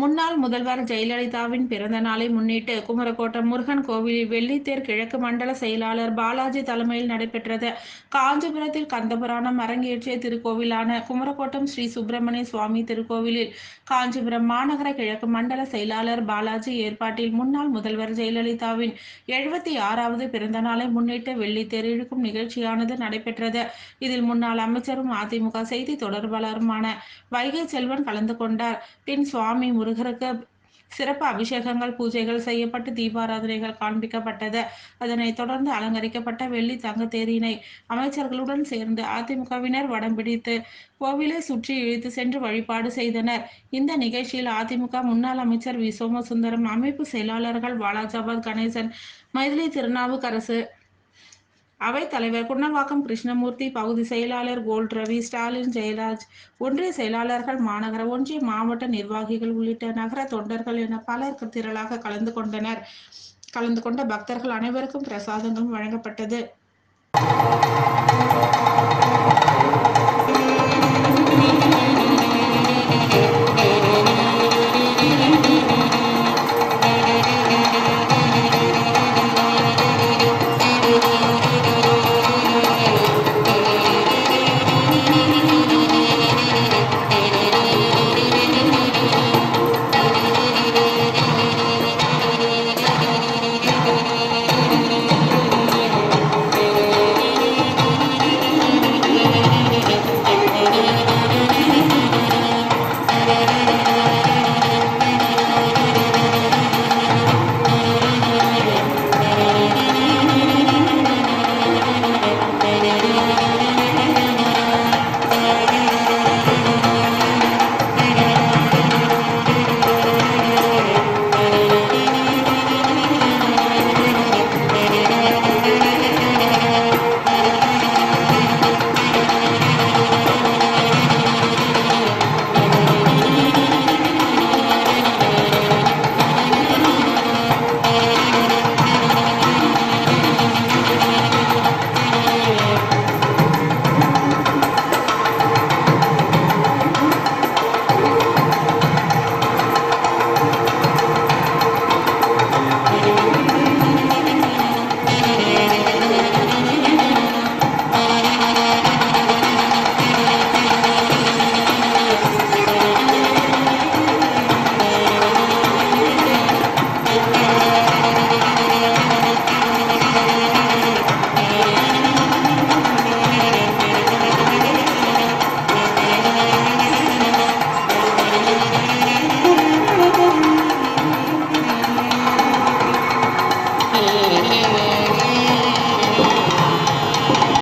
முன்னாள் முதல்வர் ஜெயலலிதாவின் பிறந்த நாளை முன்னிட்டு குமரக்கோட்டம் முருகன் கோவிலில் வெள்ளித்தேர் கிழக்கு மண்டல செயலாளர் பாலாஜி தலைமையில் நடைபெற்றது. காஞ்சிபுரத்தில் கந்தபுராணம் அரங்கேற்றிய திருக்கோவிலான குமரக்கோட்டம் ஸ்ரீ சுப்பிரமணிய சுவாமி திருக்கோவிலில் காஞ்சிபுரம் மாநகர கிழக்கு மண்டல செயலாளர் பாலாஜி ஏற்பாட்டில் முன்னாள் முதல்வர் ஜெயலலிதாவின் எழுபத்தி ஆறாவது பிறந்த நாளை முன்னிட்டு வெள்ளித்தேர் இழுக்கும் நிகழ்ச்சியானது நடைபெற்றது. இதில் முன்னாள் அமைச்சரும் அதிமுக செய்தி தொடர்பாளருமான வைகை செல்வன் கலந்து கொண்டார். பின் சுவாமி முருகருக்கு சிறப்பு அபிஷேகங்கள் பூஜைகள் செய்யப்பட்டு தீபாராதனைகள் காண்பிக்கப்பட்டது. அதனைத் தொடர்ந்து அலங்கரிக்கப்பட்ட வெள்ளி தங்க தேரினை அமைச்சர்களுடன் சேர்ந்து அதிமுகவினர் வடம் பிடித்து கோவிலை சுற்றி இழுத்து சென்று வழிபாடு செய்தனர். இந்த நிகழ்ச்சியில் அதிமுக முன்னாள் அமைச்சர் வி. சோமசுந்தரம் அமைப்பு செயலாளர்கள் பாலாஜாபாத் கணேசன் மைதிலி திருநாவுக்கரசு அவை தலைவர் குன்னவாக்கம் கிருஷ்ணமூர்த்தி பகுதி செயலாளர் கோல்ட் ரவி ஸ்டாலின் ஜெயராஜ். ஒன்றிய செயலாளர்கள் மாநகர ஒன்றிய மாவட்ட நிர்வாகிகள் உள்ளிட்ட நகர தொண்டர்கள் என பலர் திரளாக கலந்து கொண்டனர். கலந்து கொண்ட பக்தர்கள் அனைவருக்கும் பிரசாதங்களும் வழங்கப்பட்டது.